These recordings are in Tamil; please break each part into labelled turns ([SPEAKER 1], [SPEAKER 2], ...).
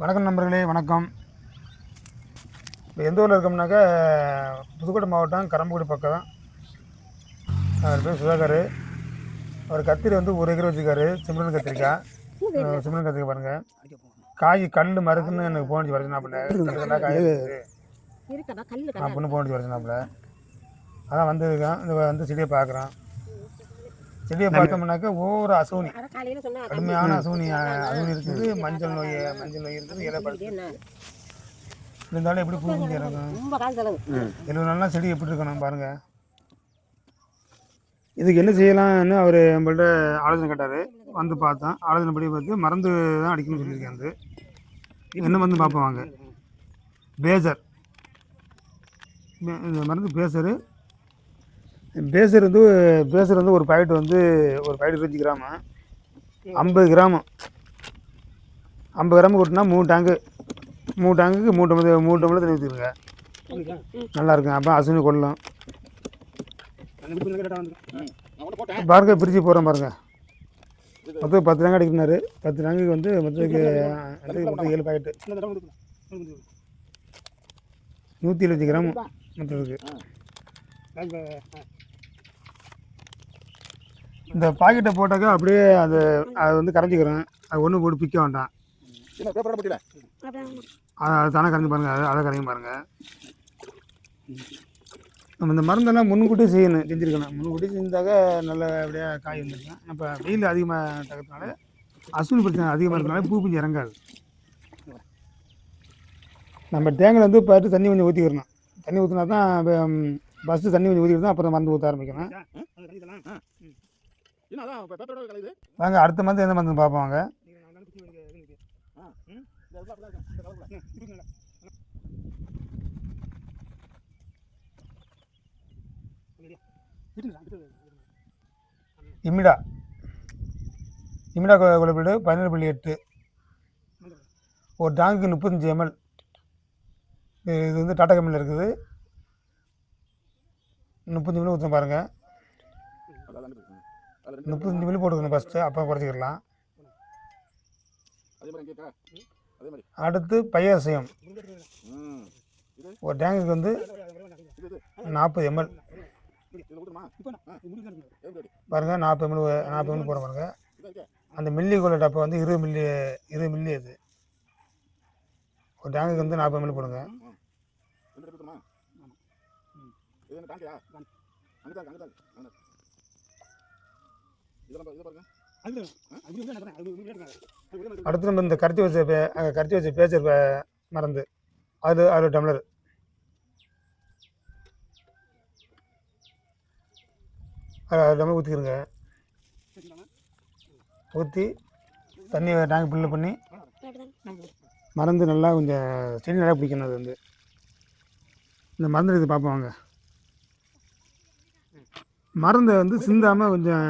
[SPEAKER 1] வணக்கம் நண்பர்களே வணக்கம். இப்போ எந்த ஊரில் இருக்கோம்னாக்கா புதுக்கோட்டை மாவட்டம் கரம்பக்குடி பக்கம் அவர் பேர் சுதாகர். அவர் கத்திரி வந்து ஒரு ஏக்கர் வச்சுருக்காரு சிம்ரன் கத்திரிக்காய். சிம்ரன் கத்திரிக்காய் பாருங்கள் காய் கல் மறுக்குன்னு எனக்கு போனிச்சு வரைச்சினாப்புல கல்லுக்கெல்லாம் காய் நான் பொண்ணு போனிச்சு வரைச்சினாப்புல அதான் வந்திருக்கேன் இந்த வந்து செடியை பார்க்குறேன். செடியை பார்த்தோம்னாக்கா ஒவ்வொரு அசூனி.
[SPEAKER 2] அதான் காலையில சொன்னா
[SPEAKER 1] கடுமையான அசூனி அசூனி இருக்குது. மஞ்சள் நோய் மஞ்சள் நோய் இருக்குது. இலை இருந்தாலும் எப்படி பூ குஞ்சு
[SPEAKER 2] செலவு.
[SPEAKER 1] எழுபது நாள்லாம் செடி எப்படி இருக்கணும் பாருங்கள் இதுக்கு என்ன செய்யலாம்னு அவர் நம்மள்ட்ட ஆலோசனை கேட்டார். வந்து பார்த்தோம். ஆலோசனை படி பார்த்து மருந்து தான் அடிக்கணும்னு சொல்லியிருக்கேன் வந்து. என்ன மருந்து பார்ப்போம் வாங்க. பேசர். இந்த மருந்து பேசரு. பேசர் வந்து பேசர் வந்து ஒரு பாக்கெட் வந்து ஒரு பாக்கெட் இருபத்தஞ்சி கிராமு. ஐம்பது கிராமு. ஐம்பது கிராம் கொட்டினா மூணு டேங்கு மூணு டேங்குக்கு மூணு டம்ளர் மூணு டம்ளர் தண்ணி ஊற்றிடுங்க நல்லா இருக்கும். அப்போ அசுனி கொள்ளலாம். பாருங்க பிரித்து போகிறேன் பாருங்க. மொத்தம் பத்து டேங்கு அடிக்கிறாரு பத்து டேங்குக்கு வந்து மொத்தத்துக்கு மொத்தம் ஏழு பாக்கெட்டு நூற்றி எழுபத்தி கிராம் மொத்தத்துக்கு. இந்த பாக்கெட்டை போட்டாக்கா அப்படியே அது அது வந்து கரைஞ்சிக்கிறேன். அது ஒன்று போட்டு பிக்க வேண்டாம். அது அது தானே கரைஞ்சி பாருங்கள் அது அதை கரையும் பாருங்கள் நம்ம இந்த மருந்தெல்லாம் முன்கூட்டியே செய்யணும் செஞ்சுருக்கணும். முன்கூட்டியே செஞ்சாக்க நல்ல அப்படியே காய் வந்துருக்கும் இப்போ வெயில் அதிகமாக தக்கறதுனால அசுனி பிரச்சனை அதிகமாக இருக்கிறதுனால பூ பிஞ்சு இறங்காது. நம்ம தேங்காய் வந்து பார்த்து தண்ணி கொஞ்சம் ஊற்றிக்கிறணும் தண்ணி ஊற்றினா தான் ஃபஸ்ட்டு தண்ணி கொஞ்சம் ஊற்றிக்கிட்டு அப்புறம் மருந்து ஊற்ற ஆரம்பிக்கணும். வாங்க அடுத்த மருந்து எந்த மருந்து பார்ப்போம் வாங்க. இமிடா. இமிடா குழப்பீடு பதினேழு புள்ளி எட்டு. ஒரு டேங்குக்கு முப்பத்தஞ்சு எம்எல் இது வந்து டாடா கம்பெனியில் இருக்குது. முப்பத்தஞ்சு மில்லி ஊற்றணும் பாருங்கள் முப்பத்தஞ்சு மில்லி போட்டுக்கணும் ஃபஸ்ட்டு அப்போ குறைச்சிக்கலாம். அடுத்து பையசயம் ஒரு டேங்குக்கு வந்து நாற்பது எம்எல் பாருங்கள் நாற்பது எம்எல் நாற்பது எம்எல் போட பாருங்க. அந்த மில்லி கொள்ள டப்பா வந்து இருபது மில்லி இருபது மில்லி அது. ஒரு டேங்குக்கு வந்து நாற்பது எம்எல் போடுங்க. அடுத்து நம்ம இந்த கரைச்சி வச்ச பே கரைச்சி வச்ச பேச்சர் மருந்து அது அறுபது டம்ளர். அது டம்ளர் ஊற்றிக்கிறங்க ஊற்றி தண்ணி டேங்க் ஃபில்லு பண்ணி மருந்து நல்லா கொஞ்சம் செடி நல்லா பிடிக்கணும் அது வந்து. இந்த மருந்து இது பார்ப்போம் வாங்க. மருந்தை வந்து சிந்தாமல் கொஞ்சம்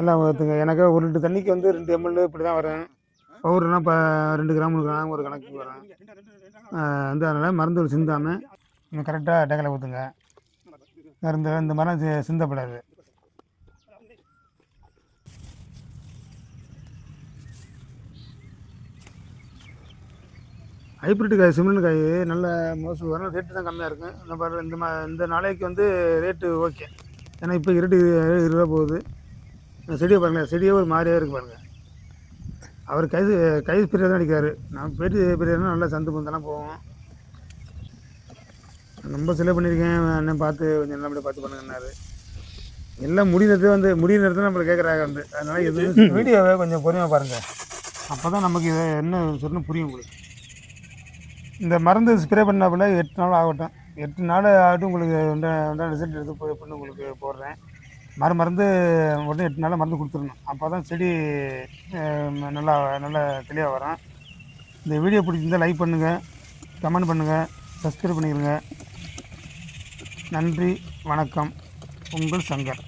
[SPEAKER 1] எல்லாம் ஊற்றுங்க எனக்கு ஒரு லிட்டர் தண்ணிக்கு வந்து ரெண்டு எம்எல் இப்படி தான் வரும் பவுடர்னா இப்போ ரெண்டு கிராம் மூணு கிராம் ஒரு கணக்கு வரும் வந்து அதனால் மருந்து சிந்தாமல் இன்னும் கரெக்டாக டேக்கில் ஊற்றுங்க மருந்து இந்த மரம் சி- சிந்தப்படாது. ஹைப்ரிட் காய் சிமெண்ட் காய் நல்ல மோசம் வரும் ரேட்டு தான் கம்மியாக இருக்கும். இந்த பாரு இந்த மா இந்த நாளைக்கு வந்து ரேட்டு ஓகே ஏன்னா இப்போ இருட்டு இருபது ரூபா போகுது. இந்த செடியை பாருங்கள் செடியே ஒரு மாதிரியே இருக்கு பாருங்கள் அவர் கை கை ஸ்பிரே தான் அடிக்கிறாரு. நான் பெரிய ஸ்பிரேனா நல்லா சந்து பந்தெல்லாம் போவோம். ரொம்ப செலவு பண்ணியிருக்கேன் அண்ணன் பார்த்து கொஞ்சம் நல்லபடியாக பார்த்து பண்ணுங்கன்னாரு. எல்லாம் முடிவு வந்து முடிவு நேரத்தில் நம்மளை கேட்குறாங்க வந்து. அதனால் எதுவும் வீடியோவை கொஞ்சம் பொறுமையாக பாருங்கள் அப்போ தான் நமக்கு இதை என்ன சொல்லணும் புரியும் உங்களுக்கு. இந்த மருந்து ஸ்ப்ரே பண்ணாப்புல எட்டு நாள் ஆகட்டும். எட்டு நாள் ஆகட்டும் உங்களுக்கு உண்டான ரிசல்ட் எடுத்து போய் பண்ணி உங்களுக்கு போடுறேன். மறு மருந்து உடனே எட்டு நாளில் மருந்து கொடுத்துடணும். அப்போ தான் செடி நல்லா நல்லா தெளிவாக வரும். இந்த வீடியோ பிடிச்சிருந்தால் லைக் பண்ணுங்கள் கமெண்ட் பண்ணுங்கள் சப்ஸ்கிரைப் பண்ணிடுங்க நன்றி வணக்கம். உங்கள் சங்கர்.